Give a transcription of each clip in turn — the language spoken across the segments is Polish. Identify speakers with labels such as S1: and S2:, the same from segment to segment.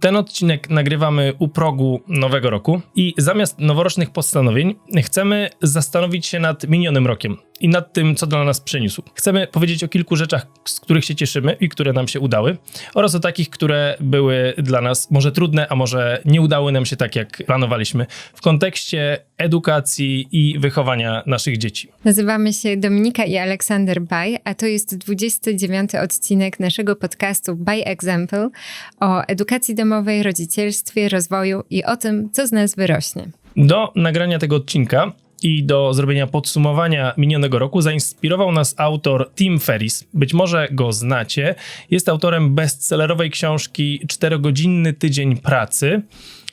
S1: Ten odcinek nagrywamy u progu nowego roku i zamiast noworocznych postanowień chcemy zastanowić się nad minionym rokiem i nad tym, co dla nas przyniósł. Chcemy powiedzieć o kilku rzeczach, z których się cieszymy i które nam się udały, oraz o takich, które były dla nas może trudne, a może nie udały nam się tak, jak planowaliśmy w kontekście edukacji i wychowania naszych dzieci.
S2: Nazywamy się Dominika i Aleksander Baj, a to jest 29 odcinek naszego podcastu By Example o edukacji domowej, rodzicielstwie, rozwoju i o tym, co z nas wyrośnie.
S1: Do nagrania tego odcinka i do zrobienia podsumowania minionego roku zainspirował nas autor Tim Ferris. Być może go znacie. Jest autorem bestsellerowej książki Czterogodzinny tydzień pracy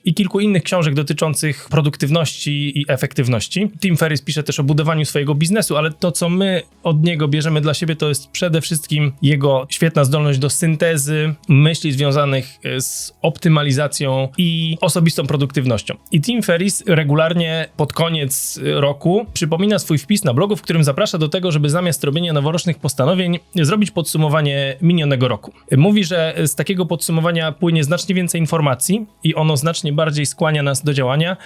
S1: i kilku innych książek dotyczących produktywności i efektywności. Tim Ferriss pisze też o budowaniu swojego biznesu, ale to, co my od niego bierzemy dla siebie, to jest przede wszystkim jego świetna zdolność do syntezy myśli związanych e, z optymalizacją i osobistą produktywnością. I Tim Ferriss regularnie pod koniec roku przypomina swój wpis na blogu, w którym zaprasza do tego, żeby zamiast robienia noworocznych postanowień zrobić podsumowanie minionego roku. Mówi, że z takiego podsumowania płynie znacznie więcej informacji i ono znacznie bardziej skłania nas do działania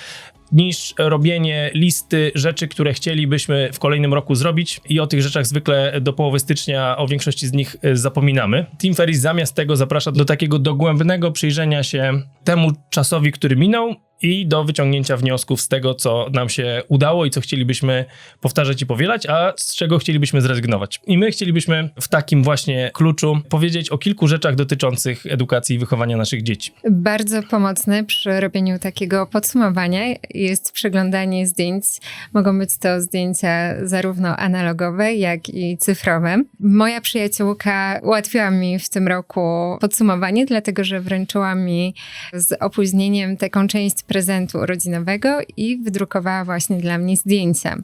S1: niż robienie listy rzeczy, które chcielibyśmy w kolejnym roku zrobić i o tych rzeczach zwykle do połowy stycznia o większości z nich e, zapominamy. Tim Ferriss zamiast tego zaprasza do takiego dogłębnego przyjrzenia się temu czasowi, który minął i do wyciągnięcia wniosków z tego, co nam się udało i co chcielibyśmy powtarzać i powielać, a z czego chcielibyśmy zrezygnować. I my chcielibyśmy w takim właśnie kluczu powiedzieć o kilku rzeczach dotyczących edukacji i wychowania naszych dzieci.
S2: Bardzo pomocne przy robieniu takiego podsumowania jest przeglądanie zdjęć. Mogą być to zdjęcia zarówno analogowe, jak i cyfrowe. Moja przyjaciółka ułatwiła mi w tym roku podsumowanie, dlatego że wręczyła mi z opóźnieniem taką część prezentu urodzinowego i wydrukowała właśnie dla mnie zdjęcia.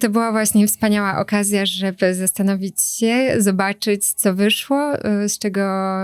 S2: To była właśnie wspaniała okazja, żeby zastanowić się, zobaczyć, co wyszło, y, z czego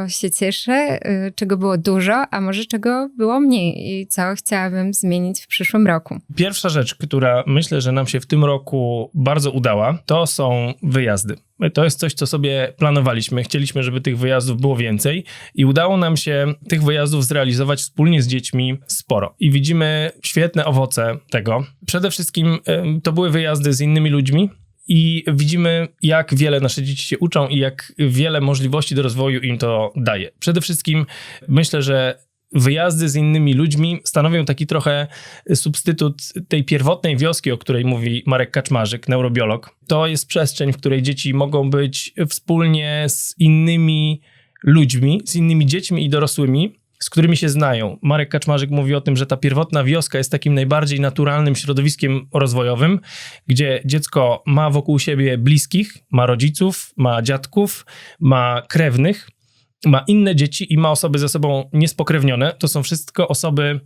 S2: się cieszę, y, czego było dużo, a może czego było mniej i co chciałabym zmienić w przyszłym roku.
S1: Pierwsza rzecz, która myślę, że nam się w tym roku bardzo udała, to są wyjazdy. To jest coś, co sobie planowaliśmy. Chcieliśmy, żeby tych wyjazdów było więcej i udało nam się tych wyjazdów zrealizować wspólnie z dziećmi sporo. I widzimy świetne owoce tego. Przede wszystkim to były wyjazdy z innymi ludźmi, i widzimy, jak wiele nasze dzieci się uczą i jak wiele możliwości do rozwoju im to daje. Przede wszystkim myślę, że wyjazdy z innymi ludźmi stanowią taki trochę substytut tej pierwotnej wioski, o której mówi Marek Kaczmarzyk, neurobiolog. To jest przestrzeń, w której dzieci mogą być wspólnie z innymi ludźmi, z innymi dziećmi i dorosłymi, z którymi się znają. Marek Kaczmarzyk mówi o tym, że ta pierwotna wioska jest takim najbardziej naturalnym środowiskiem rozwojowym, gdzie dziecko ma wokół siebie bliskich, ma rodziców, ma dziadków, ma krewnych ma inne dzieci i ma osoby ze sobą niespokrewnione. To są wszystko osoby,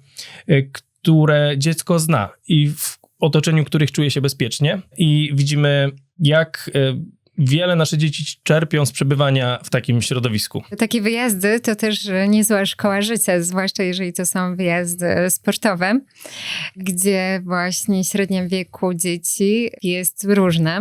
S1: y, które dziecko zna i w otoczeniu których czuje się bezpiecznie. I widzimy, jak y, wiele nasze dzieci czerpią z przebywania w takim środowisku.
S2: Takie wyjazdy to też niezła szkoła życia, zwłaszcza jeżeli to są wyjazdy sportowe, gdzie właśnie średnia wieku dzieci jest różna.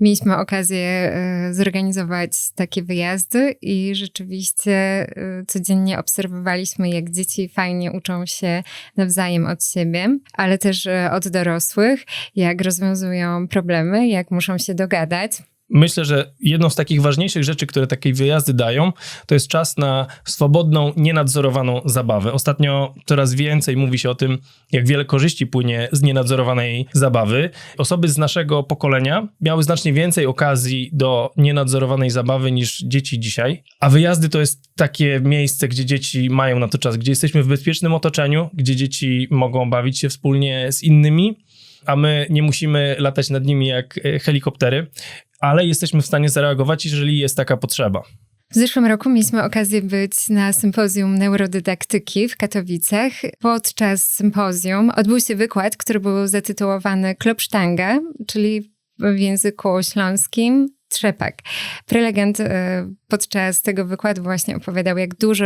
S2: Mieliśmy okazję e, zorganizować takie wyjazdy i rzeczywiście e, codziennie obserwowaliśmy, jak dzieci fajnie uczą się nawzajem od siebie, ale też e, od dorosłych, jak rozwiązują problemy, jak muszą się dogadać.
S1: Myślę, że jedną z takich ważniejszych rzeczy, które takie wyjazdy dają, to jest czas na swobodną, nienadzorowaną zabawę. Ostatnio coraz więcej mówi się o tym, jak wiele korzyści płynie z nienadzorowanej zabawy. Osoby z naszego pokolenia miały znacznie więcej okazji do nienadzorowanej zabawy niż dzieci dzisiaj, a wyjazdy to jest takie miejsce, gdzie dzieci mają na to czas, gdzie jesteśmy w bezpiecznym otoczeniu, gdzie dzieci mogą bawić się wspólnie z innymi a my nie musimy latać nad nimi jak e, helikoptery ale jesteśmy w stanie zareagować, jeżeli jest taka potrzeba.
S2: W zeszłym roku mieliśmy okazję być na sympozjum neurodydaktyki w Katowicach. Podczas sympozjum odbył się wykład, który był zatytułowany Klopsztanga, czyli w języku śląskim trzepak. Prelegent e, podczas tego wykładu właśnie opowiadał, jak dużo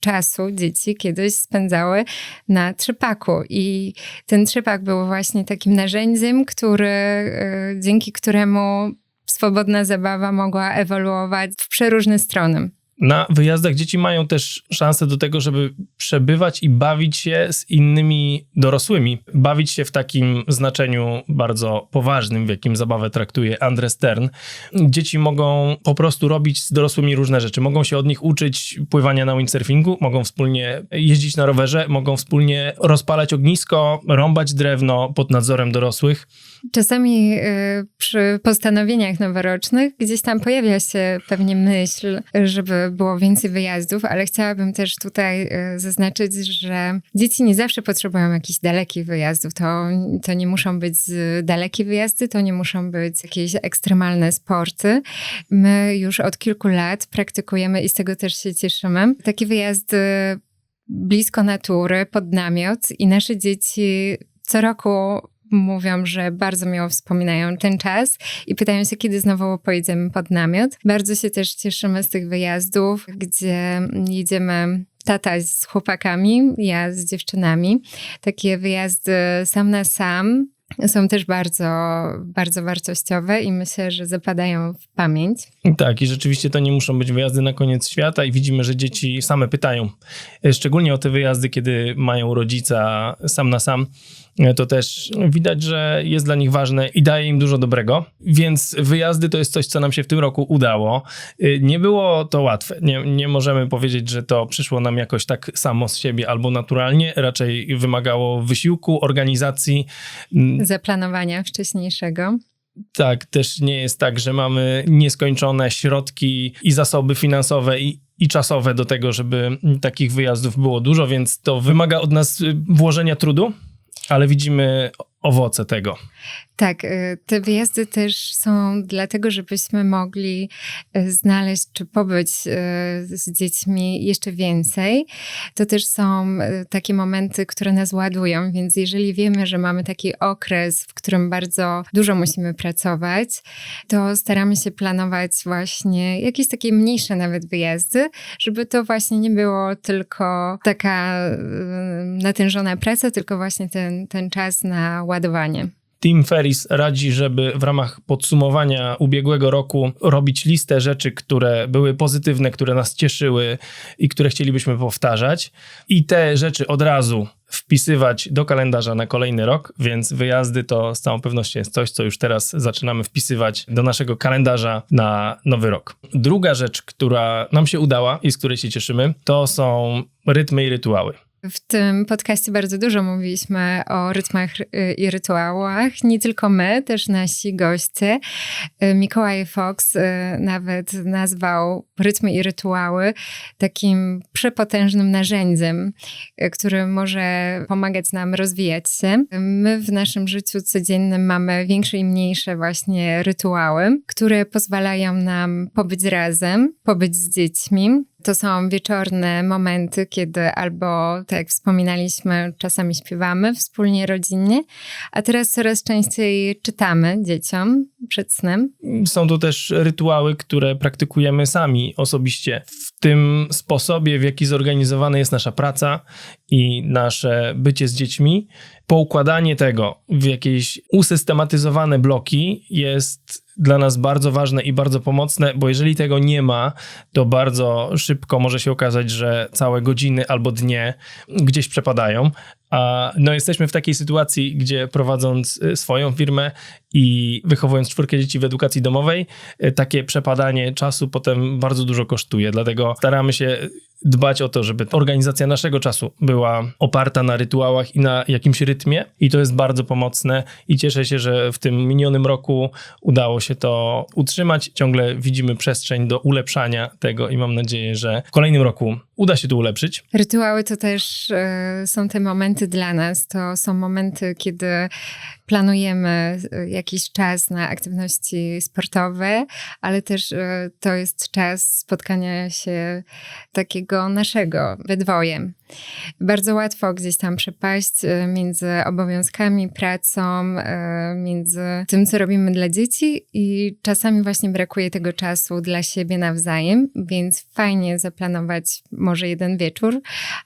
S2: czasu dzieci kiedyś spędzały na trzepaku. I ten trzepak był właśnie takim narzędziem, który, e, dzięki któremu swobodna zabawa mogła ewoluować w przeróżne strony.
S1: Na wyjazdach dzieci mają też szansę do tego, żeby przebywać i bawić się z innymi dorosłymi. Bawić się w takim znaczeniu bardzo poważnym, w jakim zabawę traktuje Andre Stern. Dzieci mogą po prostu robić z dorosłymi różne rzeczy. Mogą się od nich uczyć pływania na windsurfingu, mogą wspólnie jeździć na rowerze, mogą wspólnie rozpalać ognisko, rąbać drewno pod nadzorem dorosłych.
S2: Czasami y, przy postanowieniach noworocznych gdzieś tam pojawia się pewnie myśl, żeby było więcej wyjazdów, ale chciałabym też tutaj y, zaznaczyć, że dzieci nie zawsze potrzebują jakichś dalekich wyjazdów. To, to nie muszą być dalekie wyjazdy, to nie muszą być jakieś ekstremalne sporty. My już od kilku lat praktykujemy i z tego też się cieszymy. Takie wyjazdy blisko natury, pod namiot i nasze dzieci co roku mówią, że bardzo miło wspominają ten czas i pytają się, kiedy znowu pojedziemy pod namiot. Bardzo się też cieszymy z tych wyjazdów, gdzie jedziemy tata z chłopakami, ja z dziewczynami. Takie wyjazdy sam na sam są też bardzo, bardzo wartościowe i myślę, że zapadają w pamięć.
S1: Tak, i rzeczywiście to nie muszą być wyjazdy na koniec świata i widzimy, że dzieci same pytają. Szczególnie o te wyjazdy, kiedy mają rodzica sam na sam to też widać, że jest dla nich ważne i daje im dużo dobrego. Więc wyjazdy to jest coś, co nam się w tym roku udało. Nie było to łatwe. Nie, nie możemy powiedzieć, że to przyszło nam jakoś tak samo z siebie albo naturalnie. Raczej wymagało wysiłku, organizacji.
S2: Zaplanowania wcześniejszego.
S1: Tak, też nie jest tak, że mamy nieskończone środki i zasoby finansowe i, i czasowe do tego, żeby takich wyjazdów było dużo, więc to wymaga od nas włożenia trudu, ale widzimy owoce tego.
S2: Tak, y, te wyjazdy też są dlatego, żebyśmy mogli y, znaleźć czy pobyć y, z dziećmi jeszcze więcej. To też są takie momenty, które nas ładują, więc jeżeli wiemy, że mamy taki okres, w którym bardzo dużo musimy pracować, to staramy się planować właśnie jakieś takie mniejsze nawet wyjazdy, żeby to właśnie nie było tylko taka natężona praca, tylko właśnie ten, ten czas na ładowanie.
S1: Tim Ferris radzi, żeby w ramach podsumowania ubiegłego roku robić listę rzeczy, które były pozytywne, które nas cieszyły i które chcielibyśmy powtarzać. I te rzeczy od razu wpisywać do kalendarza na kolejny rok, więc wyjazdy to z całą pewnością jest coś, co już teraz zaczynamy wpisywać do naszego kalendarza na nowy rok. Druga rzecz, która nam się udała i z której się cieszymy, to są rytmy i rytuały.
S2: W tym podcaście bardzo dużo mówiliśmy o rytmach y, i rytuałach. Nie tylko my, też nasi goście. Y, Mikołaj Fox y, nawet nazwał rytmy i rytuały takim przepotężnym narzędziem, który może pomagać nam rozwijać się. My w naszym życiu codziennym mamy większe i mniejsze właśnie rytuały, które pozwalają nam pobyć razem, pobyć z dziećmi, to są wieczorne momenty, kiedy albo, tak jak wspominaliśmy, czasami śpiewamy wspólnie, rodzinnie, a teraz coraz częściej czytamy dzieciom przed snem.
S1: Są to też rytuały, które praktykujemy sami osobiście w tym sposobie, w jaki zorganizowana jest nasza praca i nasze bycie z dziećmi. Poukładanie tego w jakieś usystematyzowane bloki jest dla nas bardzo ważne i bardzo pomocne, bo jeżeli tego nie ma, to bardzo szybko może się okazać, że całe godziny albo dnie gdzieś przepadają. No jesteśmy w takiej sytuacji, gdzie prowadząc y, swoją firmę i wychowując czwórkę dzieci w edukacji domowej, y, takie przepadanie czasu potem bardzo dużo kosztuje. Dlatego staramy się dbać o to, żeby organizacja naszego czasu była oparta na rytuałach i na jakimś rytmie i to jest bardzo pomocne i cieszę się, że w tym minionym roku udało się to utrzymać. Ciągle widzimy przestrzeń do ulepszania tego i mam nadzieję, że w kolejnym roku uda się to ulepszyć.
S2: Rytuały to też y, są te momenty dla nas. To są momenty, kiedy planujemy y, jakiś czas na aktywności sportowe, ale też y, to jest czas spotkania się takiego naszego we dwoje. Bardzo łatwo gdzieś tam przepaść y, między obowiązkami, pracą, między tym, co robimy dla dzieci i czasami właśnie brakuje tego czasu dla siebie nawzajem, więc fajnie zaplanować może jeden wieczór,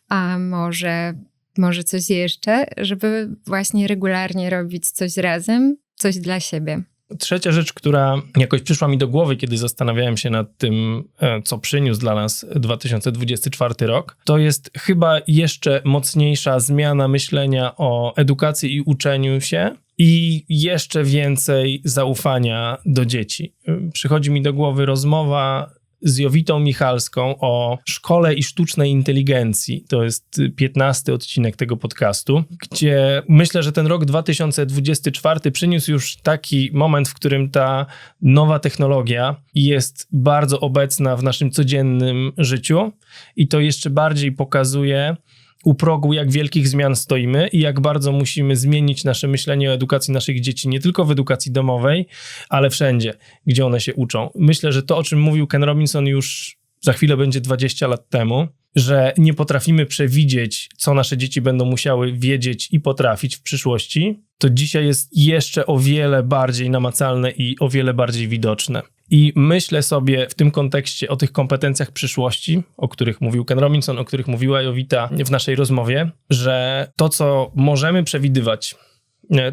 S2: a może może coś jeszcze, żeby właśnie regularnie robić coś razem, coś dla siebie.
S1: Trzecia rzecz, która jakoś przyszła mi do głowy, kiedy zastanawiałem się nad tym, e, co przyniósł dla nas 2024 rok, to jest chyba jeszcze mocniejsza zmiana myślenia o edukacji i uczeniu się. I jeszcze więcej zaufania do dzieci. Przychodzi mi do głowy rozmowa z Jowitą Michalską o szkole i sztucznej inteligencji. To jest 15 odcinek tego podcastu, gdzie myślę, że ten rok 2024 przyniósł już taki moment, w którym ta nowa technologia jest bardzo obecna w naszym codziennym życiu i to jeszcze bardziej pokazuje, u progu, jak wielkich zmian stoimy i jak bardzo musimy zmienić nasze myślenie o edukacji naszych dzieci, nie tylko w edukacji domowej, ale wszędzie, gdzie one się uczą. Myślę, że to, o czym mówił Ken Robinson już za chwilę będzie 20 lat temu, że nie potrafimy przewidzieć, co nasze dzieci będą musiały wiedzieć i potrafić w przyszłości, to dzisiaj jest jeszcze o wiele bardziej namacalne i o wiele bardziej widoczne. I myślę sobie w tym kontekście o tych kompetencjach przyszłości, o których mówił Ken Robinson, o których mówiła Jowita w naszej rozmowie, że to, co możemy przewidywać,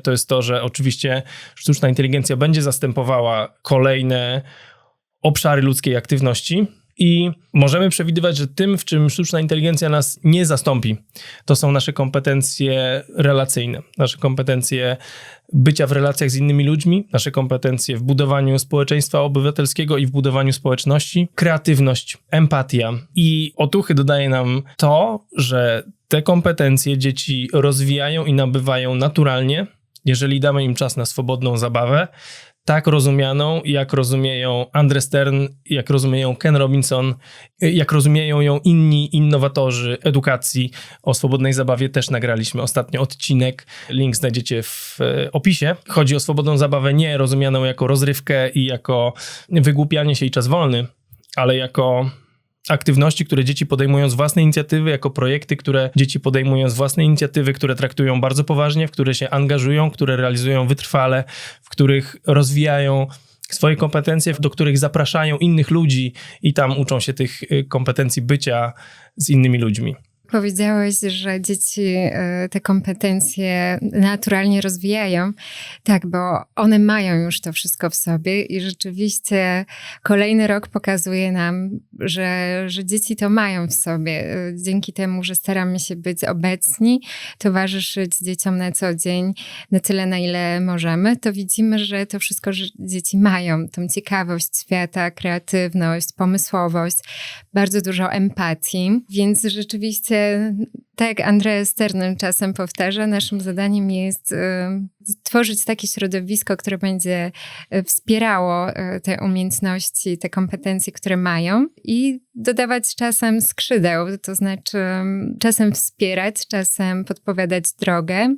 S1: to jest to, że oczywiście sztuczna inteligencja będzie zastępowała kolejne obszary ludzkiej aktywności, i możemy przewidywać, że tym, w czym sztuczna inteligencja nas nie zastąpi, to są nasze kompetencje relacyjne, nasze kompetencje bycia w relacjach z innymi ludźmi, nasze kompetencje w budowaniu społeczeństwa obywatelskiego i w budowaniu społeczności, kreatywność, empatia. I otuchy dodaje nam to, że te kompetencje dzieci rozwijają i nabywają naturalnie, jeżeli damy im czas na swobodną zabawę, tak rozumianą, jak rozumieją Andre Stern, jak rozumieją Ken Robinson, jak rozumieją ją inni innowatorzy edukacji. O swobodnej zabawie też nagraliśmy ostatnio odcinek. Link znajdziecie w e, opisie. Chodzi o swobodną zabawę nie rozumianą jako rozrywkę i jako wygłupianie się i czas wolny, ale jako aktywności, które dzieci podejmują z własnej inicjatywy, jako projekty, które dzieci podejmują z własnej inicjatywy, które traktują bardzo poważnie, w które się angażują, które realizują wytrwale, w których rozwijają swoje kompetencje, do których zapraszają innych ludzi i tam uczą się tych y, kompetencji bycia z innymi ludźmi.
S2: Powiedziałeś, że dzieci e, te kompetencje naturalnie rozwijają. Tak, bo one mają już to wszystko w sobie i rzeczywiście kolejny rok pokazuje nam, że, że dzieci to mają w sobie. E, dzięki temu, że staramy się być obecni, towarzyszyć dzieciom na co dzień na tyle, na ile możemy, to widzimy, że to wszystko że dzieci mają. Tą ciekawość świata, kreatywność, pomysłowość, bardzo dużo empatii, więc rzeczywiście tak jak Andrea Sternem czasem powtarza, naszym zadaniem jest y, stworzyć takie środowisko, które będzie y, wspierało y, te umiejętności, te kompetencje, które mają i dodawać czasem skrzydeł, to znaczy czasem wspierać, czasem podpowiadać drogę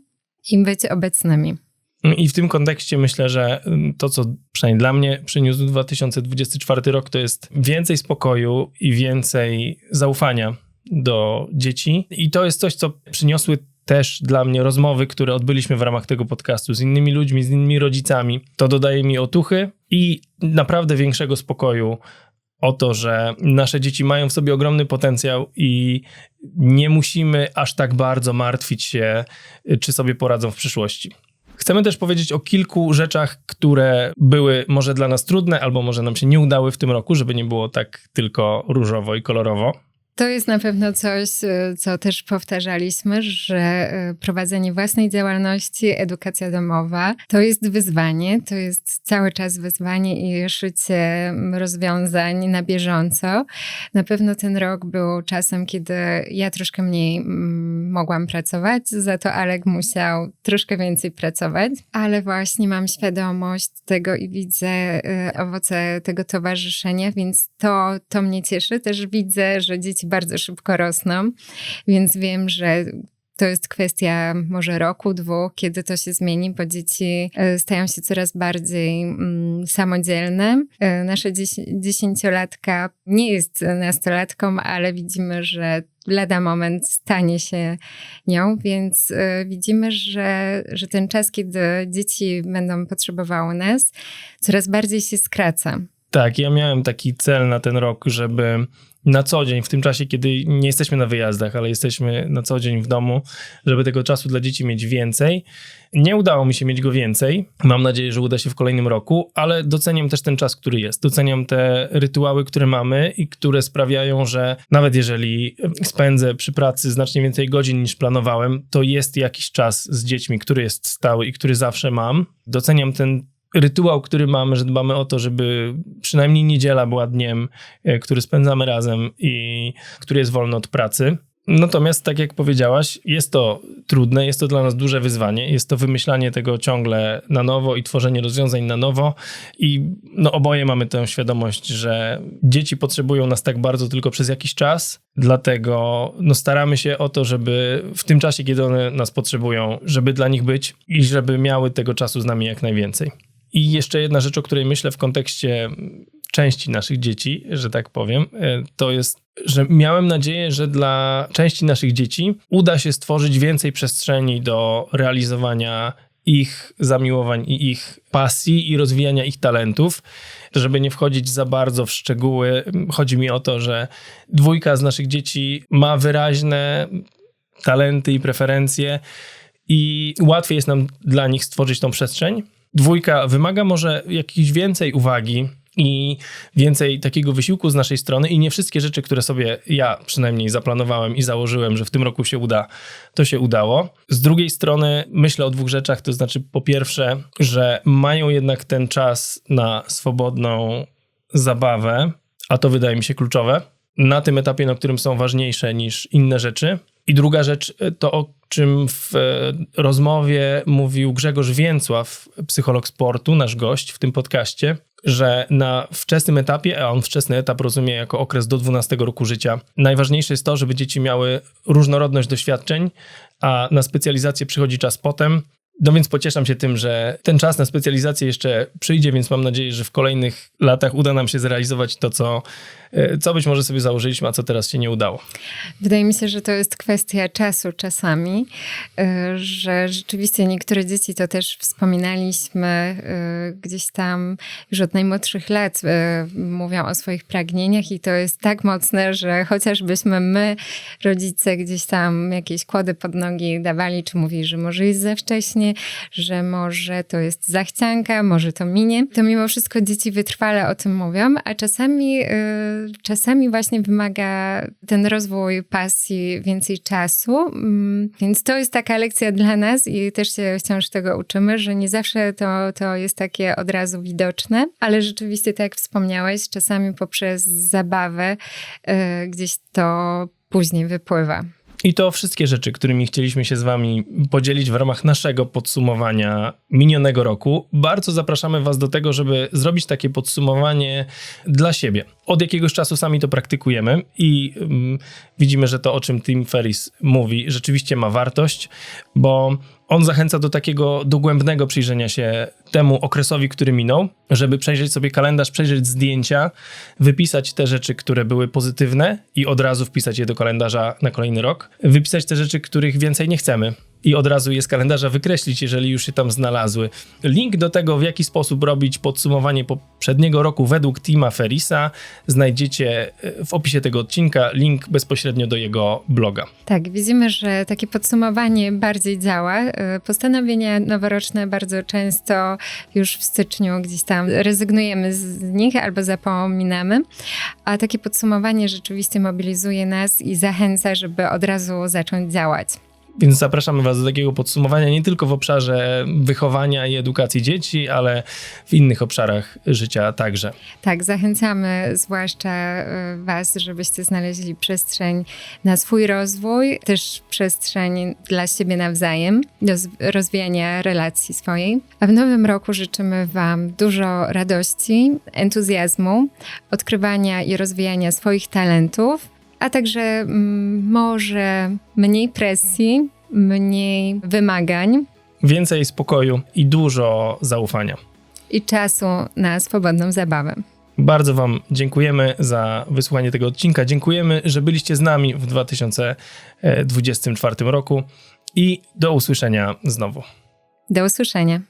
S2: i być obecnymi.
S1: I w tym kontekście myślę, że to, co przynajmniej dla mnie przyniósł 2024 rok, to jest więcej spokoju i więcej zaufania do dzieci. I to jest coś, co przyniosły też dla mnie rozmowy, które odbyliśmy w ramach tego podcastu z innymi ludźmi, z innymi rodzicami. To dodaje mi otuchy i naprawdę większego spokoju o to, że nasze dzieci mają w sobie ogromny potencjał i nie musimy aż tak bardzo martwić się, czy sobie poradzą w przyszłości. Chcemy też powiedzieć o kilku rzeczach, które były może dla nas trudne, albo może nam się nie udały w tym roku, żeby nie było tak tylko różowo i kolorowo.
S2: To jest na pewno coś, y, co też powtarzaliśmy, że y, prowadzenie własnej działalności, edukacja domowa to jest wyzwanie, to jest cały czas wyzwanie i szycie rozwiązań na bieżąco. Na pewno ten rok był czasem, kiedy ja troszkę mniej mogłam pracować, za to Alek musiał troszkę więcej pracować, ale właśnie mam świadomość tego i widzę y, owoce tego towarzyszenia, więc to, to mnie cieszy. Też widzę, że dzieci bardzo szybko rosną, więc wiem, że to jest kwestia może roku, dwóch, kiedy to się zmieni, bo dzieci e, stają się coraz bardziej mm, samodzielne. E, nasza dziesięciolatka nie jest nastolatką, ale widzimy, że lada moment stanie się nią, więc e, widzimy, że, że ten czas, kiedy dzieci będą potrzebowały nas, coraz bardziej się skraca.
S1: Tak, ja miałem taki cel na ten rok, żeby na co dzień, w tym czasie, kiedy nie jesteśmy na wyjazdach, ale jesteśmy na co dzień w domu, żeby tego czasu dla dzieci mieć więcej. Nie udało mi się mieć go więcej. Mam nadzieję, że uda się w kolejnym roku, ale doceniam też ten czas, który jest. Doceniam te rytuały, które mamy i które sprawiają, że nawet jeżeli spędzę przy pracy znacznie więcej godzin niż planowałem, to jest jakiś czas z dziećmi, który jest stały i który zawsze mam. Doceniam ten rytuał, który mamy, że dbamy o to, żeby przynajmniej niedziela była dniem, e, który spędzamy razem i który jest wolny od pracy. Natomiast, tak jak powiedziałaś, jest to trudne, jest to dla nas duże wyzwanie, jest to wymyślanie tego ciągle na nowo i tworzenie rozwiązań na nowo. I no, oboje mamy tę świadomość, że dzieci potrzebują nas tak bardzo tylko przez jakiś czas, dlatego no, staramy się o to, żeby w tym czasie, kiedy one nas potrzebują, żeby dla nich być i żeby miały tego czasu z nami jak najwięcej. I jeszcze jedna rzecz, o której myślę w kontekście części naszych dzieci, że tak powiem, e, to jest, że miałem nadzieję, że dla części naszych dzieci uda się stworzyć więcej przestrzeni do realizowania ich zamiłowań i ich pasji i rozwijania ich talentów, żeby nie wchodzić za bardzo w szczegóły. Chodzi mi o to, że dwójka z naszych dzieci ma wyraźne talenty i preferencje i łatwiej jest nam dla nich stworzyć tą przestrzeń. Dwójka wymaga może jakiejś więcej uwagi, i więcej takiego wysiłku z naszej strony i nie wszystkie rzeczy, które sobie ja przynajmniej zaplanowałem i założyłem, że w tym roku się uda, to się udało. Z drugiej strony myślę o dwóch rzeczach, to znaczy po pierwsze, że mają jednak ten czas na swobodną zabawę, a to wydaje mi się kluczowe, na tym etapie, na którym są ważniejsze niż inne rzeczy. I druga rzecz to, o czym w e, rozmowie mówił Grzegorz Więcław, psycholog sportu, nasz gość w tym podcaście, że na wczesnym etapie, a on wczesny etap rozumie jako okres do 12 roku życia, najważniejsze jest to, żeby dzieci miały różnorodność doświadczeń, a na specjalizację przychodzi czas potem. No więc pocieszam się tym, że ten czas na specjalizację jeszcze przyjdzie, więc mam nadzieję, że w kolejnych latach uda nam się zrealizować to, co E, co być może sobie założyliśmy, a co teraz się nie udało.
S2: Wydaje mi się, że to jest kwestia czasu czasami, e, że rzeczywiście niektóre dzieci, to też wspominaliśmy e, gdzieś tam już od najmłodszych lat, mówią o swoich pragnieniach i to jest tak mocne, że chociażbyśmy my, rodzice, gdzieś tam jakieś kłody pod nogi dawali, czy mówili, że może jest za wcześnie, że może to jest zachcianka, może to minie, to mimo wszystko dzieci wytrwale o tym mówią, a czasami czasami właśnie wymaga ten rozwój pasji więcej czasu, mm, więc to jest taka lekcja dla nas i też się wciąż tego uczymy, że nie zawsze to, to jest takie od razu widoczne, ale rzeczywiście, tak jak wspomniałeś, czasami poprzez zabawę y, gdzieś to później wypływa.
S1: I to wszystkie rzeczy, którymi chcieliśmy się z Wami podzielić w ramach naszego podsumowania minionego roku. Bardzo zapraszamy Was do tego, żeby zrobić takie podsumowanie dla siebie. Od jakiegoś czasu sami to praktykujemy i um, widzimy, że to, o czym Tim Ferris mówi, rzeczywiście ma wartość, bo on zachęca do takiego dogłębnego przyjrzenia się temu okresowi, który minął, żeby przejrzeć sobie kalendarz, przejrzeć zdjęcia, wypisać te rzeczy, które były pozytywne i od razu wpisać je do kalendarza na kolejny rok, wypisać te rzeczy, których więcej nie chcemy i od razu je z kalendarza wykreślić, jeżeli już się tam znalazły. Link do tego, w jaki sposób robić podsumowanie poprzedniego roku według Tima Ferisa, znajdziecie e, w opisie tego odcinka link bezpośrednio do jego bloga.
S2: Tak, widzimy, że takie podsumowanie bardziej działa. E, postanowienia noworoczne bardzo często już w styczniu gdzieś tam rezygnujemy z nich albo zapominamy, a takie podsumowanie rzeczywiście mobilizuje nas i zachęca, żeby od razu zacząć działać.
S1: Więc zapraszamy Was do takiego podsumowania nie tylko w obszarze wychowania i edukacji dzieci, ale w innych obszarach życia także.
S2: Tak, zachęcamy zwłaszcza e, Was, żebyście znaleźli przestrzeń na swój rozwój, też przestrzeń dla siebie nawzajem, do rozwijania relacji swojej. A w nowym roku życzymy Wam dużo radości, entuzjazmu, odkrywania i rozwijania swoich talentów a także mm, może mniej presji, mniej wymagań.
S1: Więcej spokoju i dużo zaufania.
S2: I czasu na swobodną zabawę.
S1: Bardzo Wam dziękujemy za wysłuchanie tego odcinka. Dziękujemy, że byliście z nami w 2024 roku i do usłyszenia znowu.
S2: Do usłyszenia.